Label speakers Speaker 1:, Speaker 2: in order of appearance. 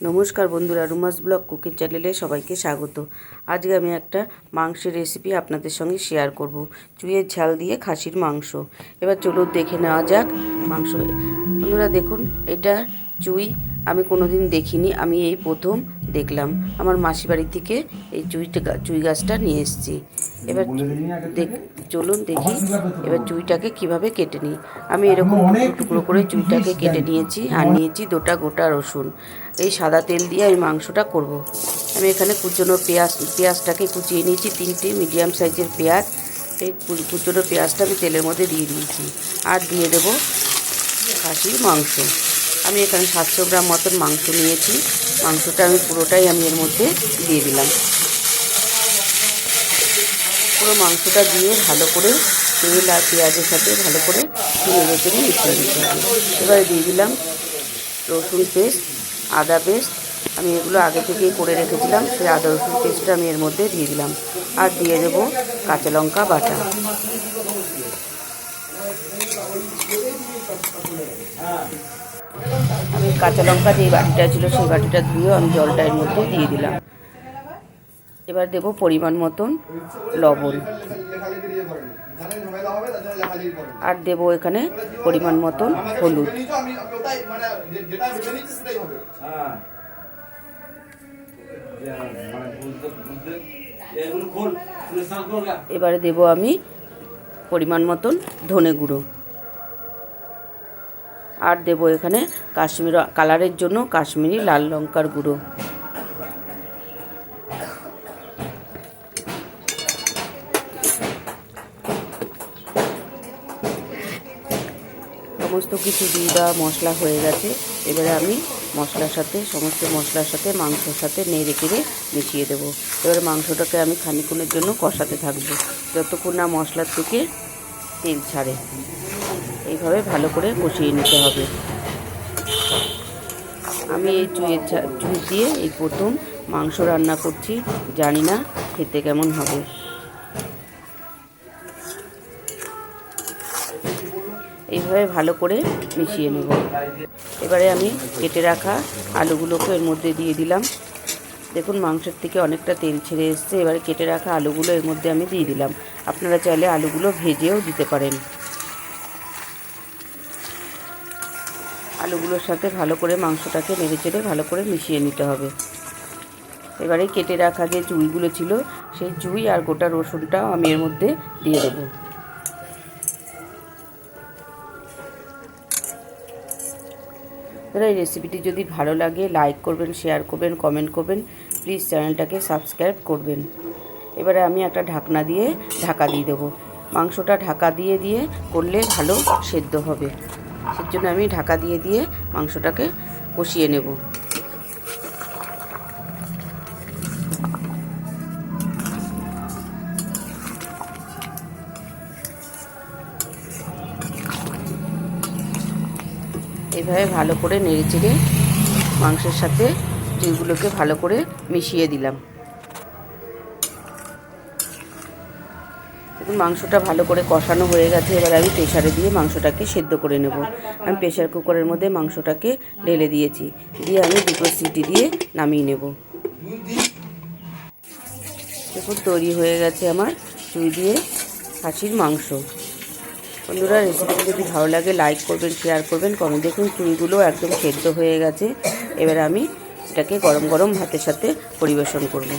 Speaker 1: নমস্কার বন্ধুরা, রুমাস blog cooking চ্যানেলে সবাইকে স্বাগত। আজকে আমি একটা মাংসের রেসিপি আপনাদের সঙ্গে শেয়ার করব। চুইয়ের ঝাল দিয়ে খাসির মাংস। এবার চলুন দেখে নেওয়া যাক মাংস। বন্ধুরা দেখুন, এটা চুই আমি কোনোদিন দেখিনি আমি এই প্রথম দেখলাম। আমার মাসি বাড়ি থেকে এই চুইটা চুই গাছটা নিয়ে এসেছি। এবার দেখ চলুন দেখি এবার চুইটাকে কীভাবে কেটে নিই। আমি এরকম টুকরো করে চুইটাকে কেটে নিয়েছি আর নিয়েছি দুটা গোটা রসুন। এই সাদা তেল দিয়ে আমি মাংসটা করব। আমি এখানে কুচনো পেঁয়াজ পেঁয়াজটাকে কুচিয়ে নিয়েছি তিনটে মিডিয়াম সাইজের পেঁয়াজ। এই কুচনো পেঁয়াজটা আমি তেলের মধ্যে দিয়ে দিয়েছি। আর দিয়ে দেব খাসির মাংস। আমি এখানে সাতশো গ্রাম মতন মাংস নিয়েছি। মাংসটা আমি পুরোটাই আমি এর মধ্যে দিয়ে দিলাম। পুরো মাংসটা দিয়ে ভালো করে তেল আর পেঁয়াজের সাথে ভালো করে নেড়ে চেড়ে মিশিয়ে দিতে হবে। এবারে দিয়ে দিলাম রসুন পেস্ট, আদা পেস্ট। আমি এগুলো আগে থেকেই করে রেখেছিলাম, সেই আদা রসুন পেস্টটা আমি এর মধ্যে দিয়ে দিলাম। আর দিয়ে দেবো কাঁচা লঙ্কা বাটা। কাঁচা লঙ্কা যে বাটিটা ছিল, সেই বাটিটা ধুয়ে আমি জলটা এর মধ্যে দিয়ে দিলাম। এবার দেব পরিমাণ মতন লবণ। আর দেব এখানে পরিমাণ মতন হলুদ। এবারে দেব আমি পরিমাণ মতন ধনে গুঁড়ো। আর দেব এখানে কাশ্মীর, কালারের জন্য কাশ্মীরি লাল লঙ্কার গুঁড়ো। সমস্ত কিছু দিয়ে বা মশলা হয়ে গেছে। এবারে আমি মশলার সাথে, সমস্ত মশলার সাথে, মাংসর সাথে নেড়ে কেড়ে মিশিয়ে দেবো। এবারে মাংসটাকে আমি খানিক্ষণের জন্য কষাতে থাকব। যতক্ষণ না মশলার থেকে তেল ছাড়ে। এইভাবে ভালো করে কষিয়ে নিতে হবে। আমি এই চুইয়ের ঝা- চুই দিয়ে এই প্রথম মাংস রান্না করছি। জানি না খেতে কেমন হবে। এইভাবে ভালো করে মিশিয়ে নেব। এবারে আমি কেটে রাখা আলুগুলোকে এর মধ্যে দিয়ে দিলাম। দেখুন, মাংসের থেকে অনেকটা তেল ছেড়ে এসছে। এবারে কেটে রাখা আলুগুলো এর মধ্যে আমি দিয়ে দিলাম। আপনারা চাইলে আলুগুলো ভেজেও দিতে পারেন। আলুগুলোর সাথে ভালো করে মাংসটাকে নেড়ে চেড়ে ভালো করে মিশিয়ে নিতে হবে। এবারে কেটে রাখা যে চুইগুলো ছিল, সেই চুই আর গোটা রসুনটাও আমি এর মধ্যে দিয়ে দেবো। দাদা এই রেসিপিটি যদি ভালো লাগে লাইক করবেন শেয়ার করবেন কমেন্ট করবেন প্লিজ চ্যানেলটাকে সাবস্ক্রাইব করবেন। এবারে আমি একটা ঢাকনা দিয়ে ঢাকা দিয়ে দেবো। মাংসটা ঢাকা দিয়ে দিয়ে করলে ভালো সেদ্ধ হবে। সেজন্য আমি ঢাকা দিয়ে দিয়ে মাংসটাকে কষিয়ে নেব। এইভাবে ভালো করে নেড়ে চেড়ে মাংসের সাথে চুইগুলোকে ভালো করে মিশিয়ে দিলাম। মাংসটা ভালো করে কষানো হয়ে গেছে। এবার আমি প্রেশারে দিয়ে মাংসটাকে সেদ্ধ করে নেব। আমি প্রেশার কুকারের মধ্যে মাংসটাকে ঢেলে দিয়েছি। দিয়ে আমি দুটো সিটি দিয়ে নামিয়ে নেব। দেখুন, তৈরি হয়ে গেছে আমার চুই দিয়ে খাসির মাংস। বন্ধুরা রেসিপিটি যদি ভালো লাগে লাইক করবেন শেয়ার করবেন কমেন্ট দেখুন চুইগুলো একদম সেদ্ধ হয়ে গেছে। এবার আমি এটাকে গরম গরম ভাতের সাথে পরিবেশন করব।